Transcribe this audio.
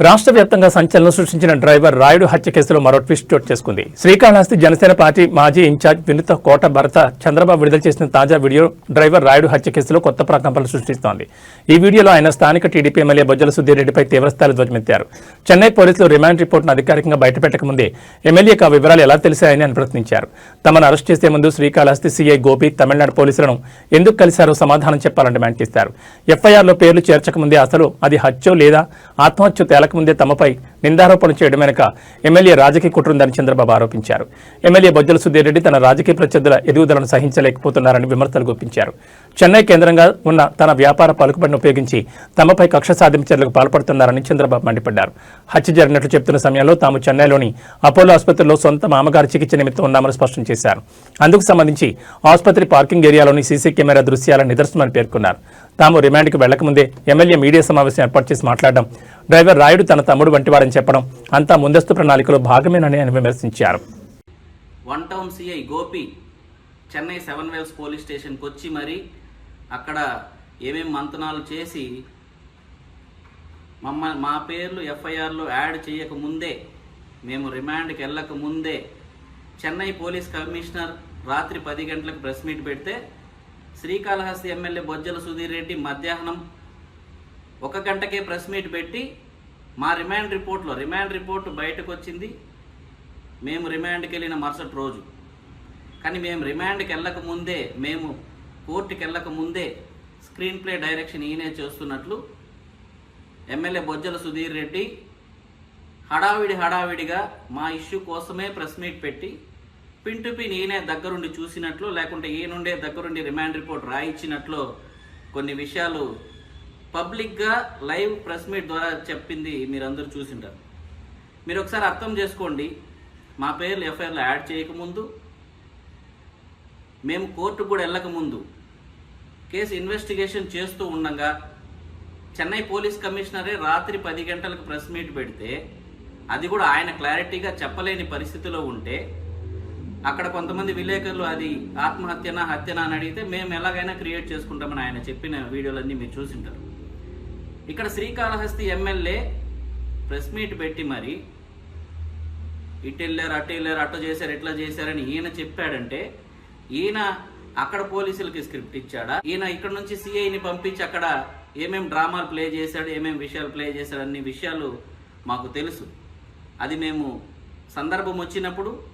రాష్ట్ర వ్యాప్తంగా సంచలనం సృష్టించిన డ్రైవర్ రాయుడు హత్య కేసులో మరో ట్విస్ట్ చోటు చేసుకుంది. శ్రీకాళహస్తి జనసేన పార్టీ మాజీ ఇన్ఛార్జ్ వినుత కోట భరత చంద్రబాబు విడుదల చేసిన తాజా వీడియో డ్రైవర్ రాయుడు హత్య కేసులో కొత్త ప్రకంపనలు సృష్టిస్తోంది. ఈ వీడియోలో ఆయన స్థానిక టీడీపీ ఎమ్మెల్యే బొజ్జల సుధీరెడ్డిపై తీవ్రస్థాయిలో ధ్వజమెత్తారు. చెన్నై పోలీసులు రిమాండ్ రిపోర్టును అధికారికంగా బయటపెట్టకముందే ఎమ్మెల్యేకు ఆ వివరాలు ఎలా తెలిసాయని ఆయన ప్రశ్నించారు. తమను అరెస్ట్ చేసే ముందు శ్రీకాళహస్తి సీఐ గోపి తమిళనాడు పోలీసులను ఎందుకు కలిశారో సమాధానం చెప్పాలని డిమాండ్ చేశారు ఎఫ్ఐఆర్లో పేర్లు చేర్చకముందే అసలు అది హత్యో లేదా ఆత్మహత్య ముందే తమపై నిందారోపణలు చేయడం వెనుక ఎమ్మెల్యే రాజకీయ కుట్ర చంద్రబాబు ఆరోపించారు. ఎమ్మెల్యే బొజ్జల సుధీర్ రెడ్డి తన రాజకీయ ప్రత్యర్థుల ఎదుగుదలను సహించలేకపోతున్నారని విమర్శలు గుప్పించారు. చెన్నై కేంద్రంగా ఉన్న తన వ్యాపార పలుకుబడిని ఉపయోగించి తమపై కక్ష సాధింపు చర్యలకు పాల్పడుతున్నారని చంద్రబాబు మండిపడ్డారు. హత్య జరిగినట్లు చెప్తున్న సమయంలో తాము చెన్నైలోని అపోలో ఆసుపత్రిలో సొంత మామగారి చికిత్స నిమిత్తం ఉన్నామని స్పష్టం చేశారు. అందుకు సంబంధించి ఆసుపత్రి పార్కింగ్ ఏరియాలోని సీసీ కెమెరా దృశ్యాల నిదర్శనమని పేర్కొన్నారు. తాము రిమాండ్కి వెళ్ళకముందే ఎమ్మెల్యే మీడియా సమావేశం ఏర్పాటు చేసి మాట్లాడడం డ్రైవర్ రాయుడు తన తమ్ముడు వంటివాడని చెప్పడం అంతా ముందస్తు ప్రణాళికలో భాగమేనని ఆయన విమర్శించారు. One town CI Gopi Chennai seven wells police స్టేషన్కి వచ్చి మరీ అక్కడ ఏమేమి మంతనాలు చేసి మమ్మ మా పేర్లు ఎఫ్ఐఆర్లో యాడ్ చేయక ముందే మేము రిమాండ్కి వెళ్ళక ముందే చెన్నై పోలీస్ కమిషనర్ రాత్రి పది గంటలకు ప్రెస్ మీట్ పెడితే శ్రీకాళహస్తి ఎమ్మెల్యే బొజ్జల సుధీర్ రెడ్డి మధ్యాహ్నం ఒక గంటకే ప్రెస్ మీట్ పెట్టి మా రిమాండ్ రిపోర్ట్లో రిమాండ్ రిపోర్ట్ బయటకు వచ్చింది మేము రిమాండ్కి వెళ్ళిన మరుసటి రోజు. కానీ మేము రిమాండ్కి వెళ్ళక ముందే మేము కోర్టుకి వెళ్ళక ముందే స్క్రీన్ ప్లే డైరెక్షన్ ఈయనే చేస్తున్నట్లు ఎమ్మెల్యే బొజ్జల సుధీర్ రెడ్డి హడావిడి హడావిడిగా మా ఇష్యూ కోసమే ప్రెస్ మీట్ పెట్టి పిన్ టు పిన్ ఈయనే దగ్గరుండి చూసినట్లు లేకుంటే ఈయనుండే దగ్గరుండి రిమాండ్ రిపోర్ట్ రాయించినట్లు కొన్ని విషయాలు పబ్లిక్గా లైవ్ ప్రెస్ మీట్ ద్వారా చెప్పింది మీరందరూ చూసింటారు మీరు ఒకసారి అర్థం చేసుకోండి. మా పేర్లు ఎఫ్ఐఆర్లో యాడ్ చేయకముందు మేము కోర్టుకు కూడా వెళ్ళకముందు కేసు ఇన్వెస్టిగేషన్ చేస్తూ ఉండగా చెన్నై పోలీస్ కమిషనరే రాత్రి పది గంటలకు ప్రెస్ మీట్ పెడితే అది కూడా ఆయన క్లారిటీగా చెప్పలేని పరిస్థితిలో ఉంటే అక్కడ కొంతమంది విలేకరులు అది ఆత్మహత్యనా హత్యనా అని అడిగితే మేము ఎలాగైనా క్రియేట్ చేసుకుంటామని ఆయన చెప్పిన వీడియోలన్నీ మీరు చూసింటారు. ఇక్కడ శ్రీకాళహస్తి ఎమ్మెల్యే ప్రెస్ మీట్ పెట్టి మరి ఇటు వెళ్ళారు అటు వెళ్ళారు అట్ట చేశారు ఇట్లా చేశారని ఈయన చెప్పాడంటే ఈయన అక్కడ పోలీసులకి స్క్రిప్ట్ ఇచ్చాడా? ఈయన ఇక్కడ నుంచి సిఐని పంపించి అక్కడ ఏమేం డ్రామాలు ప్లే చేశాడు ఏమేం విషయాలు ప్లే చేశాడు అన్ని విషయాలు మాకు తెలుసు. అది మేము సందర్భం వచ్చినప్పుడు